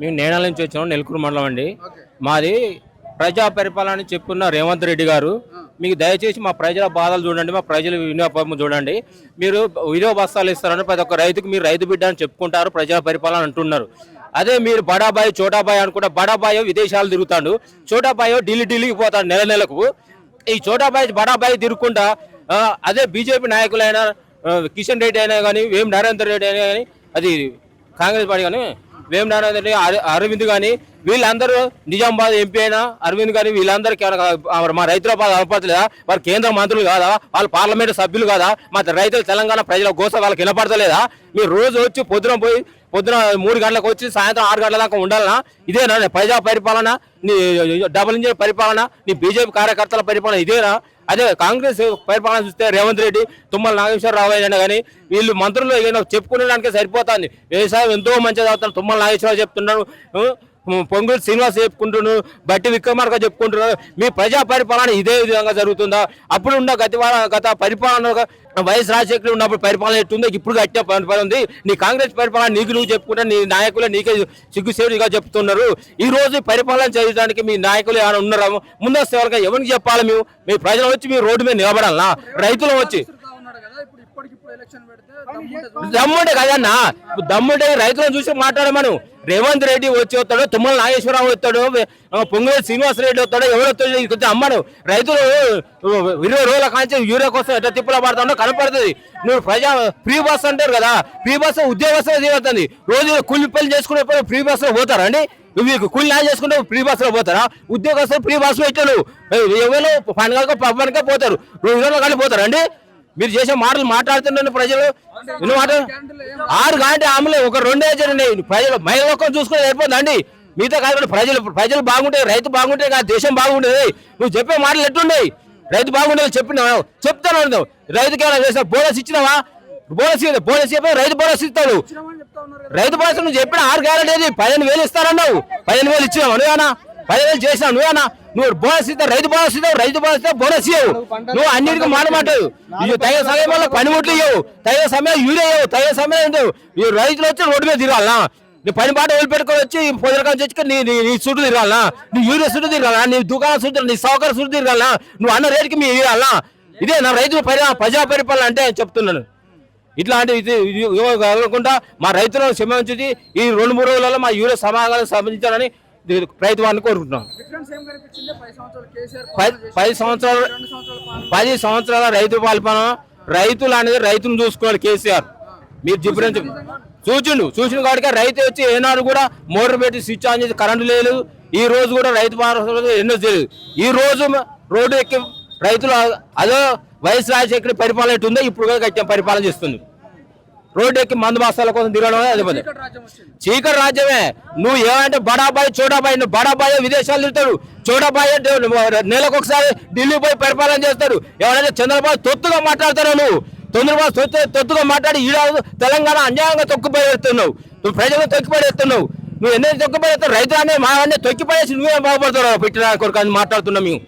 మేము నేనాల నుంచి వచ్చినాం నెలకూరు మండలం అండి. మాది ప్రజా పరిపాలన అని చెప్పున్న రేవంత్ రెడ్డి గారు. మీకు దయచేసి మా ప్రజల బాధలు చూడండి మా ప్రజల వినియోగం చూడండి. మీరు విలువ బస్తాలు ఇస్తారని ప్రతి ఒక్క రైతుకు మీరు రైతు బిడ్డ అని చెప్పుకుంటారు ప్రజా పరిపాలన అంటున్నారు. అదే మీరు బడాబాయి చోటాబాయి అనుకుంటే బడాబాయో విదేశాలు తిరుగుతాడు చోటాబాయో ఢిల్లీ ఢిల్లీకి పోతాడు నెల నెలకు. ఈ చోటాబాయి బడాబాయి తిరుగుకుంటా అదే బీజేపీ నాయకులైనా కిషన్ రెడ్డి అయినా కానీ వేం నరేందర్ రెడ్డి అయినా కానీ అది కాంగ్రెస్ పార్టీ కానీ వేం నారాయణ రెడ్డి అరవింద్ కానీ వీళ్ళందరూ నిజామాబాద్ ఎంపీ అయినా అరవింద్ కానీ వీళ్ళందరికీ మా రైతుల బాధ వారు కేంద్ర మంత్రులు కాదా? వాళ్ళు పార్లమెంట్ సభ్యులు కాదా? మా రైతులు తెలంగాణ ప్రజల కోసం వాళ్ళకి వినపడతలేదా? మీరు రోజు వచ్చి పొద్దున పోయి పొద్దున మూడు గంటలకు వచ్చి సాయంత్రం ఆరు గంటల దాకా ఉండాలనా? ఇదేనా ప్రజా పరిపాలన? నీ డబుల్ ఇంజిన్ పరిపాలన? నీ బీజేపీ కార్యకర్తల పరిపాలన ఇదేనా? అదే కాంగ్రెస్ పరిపాలన చూస్తే రేవంత్ రెడ్డి తుమ్మల నాగేశ్వరరావు అయినా కానీ వీళ్ళు మంత్రులు ఏదైనా చెప్పుకునేదానికే సరిపోతుంది. వ్యవసాయం ఎంతో మంచిగా చదువుతారు తుమ్మల నాగేశ్వరరావు చెప్తున్నాడు. పొంగులు శ్రీనివాస్ చెప్పుకుంటున్నారు బట్టి విక్రమార్క చెప్పుకుంటున్నారు మీ ప్రజా పరిపాలన ఇదే విధంగా జరుగుతుందా? అప్పుడు ఉన్న గత గత పరిపాలన వైఎస్ రాజశేఖర్ ఉన్నప్పుడు పరిపాలన ఎట్టుందో ఇప్పుడు గట్టిన పరిపాలన ఉంది. నీ కాంగ్రెస్ పరిపాలన నీకు నువ్వు చెప్పుకుంటే నీ నాయకులే నీకే సిగ్గుసేవుడిగా చెప్తున్నారు. ఈ రోజు పరిపాలన చేయడానికి మీ నాయకులు ఏమైనా ఉన్నారా? ముందస్తు ఎవరికి ఎవరికి చెప్పాలి మేము? మీ ప్రజలు వచ్చి మీ రోడ్డు మీద నిలబడాలనా రైతులు వచ్చి దమ్ముంటే దమ్ముంటే కదన్నా. దమ్ముంటే రైతులను చూసి మాట్లాడమను. రేవంత్ రెడ్డి వచ్చి వస్తాడు తుమ్మల నాగేశ్వరరావు వస్తాడు పొంగుల శ్రీనివాస్ రెడ్డి వస్తాడు ఎవరు వస్తాడు కొంచెం అమ్మను. రైతులు ఇరవై రోజుల కాంచి యూరియా కోసం ఎట్లా తిప్పుల పడతాడో కనపడుతుంది. నువ్వు ప్రజా ఫ్రీ బస్ అంటారు కదా ఫ్రీ బస్ ఉద్యోగస్తులు తీరుతుంది రోజు కూలి పని చేసుకునేప్పుడు ఫ్రీ బస్లో పోతారా అండి? నువ్వు కూలి నా చేసుకుంటే ఫ్రీ బస్లో పోతారా? ఉద్యోగస్తులు ఫ్రీ బస్ పెట్టారు. ఎవరు? పండుగ పబ్బనికే పోతారు. రెండు రోజులు కానీ పోతారండి మీరు చేసే మాటలు మాట్లాడుతున్నారు ప్రజలు ఎన్ని మాట? ఆరు గంటల ఆమెలే ఒక రెండే జరిగినాయి. ప్రజలు మహిళ ఒక్కరు చూసుకుని సరిపోతుందండి. మిగతా కాదు ప్రజలు ప్రజలు బాగుంటే రైతు బాగుంటే కాదు దేశం బాగుంటుంది నువ్వు చెప్పే మాటలు ఎట్లున్నాయి రైతు బాగుండేది చెప్పినా చెప్తాను రైతుకి ఏమైనా చేస్తావు బోనస్ ఇచ్చినావా? బోనస్ బోనస్ చెప్పి రైతు బోనస్ ఇస్తాడు. రైతు బోనస్ నువ్వు చెప్పిన ఆరు గ్యారెంటీ పదిహేను వేలు ఇస్తారన్నావు పదిహేను వేలు ఇచ్చినావు నువ్వేనా? పదిహేను వేలు చేసినావు నువ్వేనా? నువ్వు బోనస్ ఇస్తావు రైతు బోనస్ ఇస్తావు రైతు బోనస్ ఇస్తావు బోనస్ ఇవ్వవు నువ్వు అన్నిటికీ మానమాటవు ఇది తగిన సమయంలో పనిముట్లు ఇవ్వవు తగిన సమయం యూరియా ఇవ్వవు తగిన సమయం ఇవ్వవు. ఈ రైతులు వచ్చి రోడ్డు మీద తిరగాలనా? నీ పని పాట వదిలిపెట్టుకొని వచ్చి పొదలకాయ తెచ్చుకో నీ నీ నీ చుట్టూ తిరగాలనా? నీ యూరియా చుట్టూ తిరగాలా నీ దుకాణం చుట్టూ నీ సౌకర్యం చుట్టూ తిరగాలనా? నువ్వు అన్న రేటుకి మీ ఇవ్వాలనా ఇదే నా రైతు పరి ప్రజా పరిపాలన అంటే చెప్తున్నాను. ఇట్లాంటి ఇది మా రైతులను క్షమించి ఈ రెండు మూడు రోజులలో మా యూరియా సమాధానం సంబంధించాలని రైతు వారిని కోరుకుంటున్నాం. పది సంవత్సరాలు పది సంవత్సరాలు రైతు పాల్పన రైతులు అనేది రైతును చూసుకోవాలి కేసీఆర్. మీరు డిఫరెన్స్ చూచిండు చూసిన కాడికే రైతు వచ్చి ఏనాడు కూడా మోటార్ పెట్టి స్విచ్ ఆన్ చేసి కరెంటు లేదు. ఈ రోజు కూడా రైతు ఎన్నో తెలియదు ఈ రోజు రోడ్డు ఎక్కి రైతులు అదో వైఎస్ రాజశేఖర్ పరిపాలన ఎట్టుందో ఇప్పుడు కూడా పరిపాలన చేస్తుంది. రోడ్డు ఎక్కి మందు బస్తాల కోసం తిరగడం అదే చీకటి రాజ్యమే. నువ్వు ఏమంటే బడాబాయి చోటాబాయి నువ్వు బడాబాయి విదేశాలు తిరుగుతాడు. చోటాబాయి నెలకు ఒకసారి ఢిల్లీ పోయి పరిపాలన చేస్తాడు. ఎవరైతే చంద్రబాబు తొత్తుగా మాట్లాడతారో నువ్వు? చంద్రబాబు తొత్తు తొత్తుగా మాట్లాడి ఈడ తెలంగాణ అన్యాయంగా తొక్కుపోయేస్తున్నావు నువ్వు ప్రజలను తొక్కిపడేస్తున్నావు. నువ్వు ఎన్ని తొక్కిపడేస్తావు? రైతు అనే మా అన్నీ తొక్కిపడేసి నువ్వే బాగుపడతావు పెట్టిన కొరకు అని మాట్లాడుతున్నావు మేము.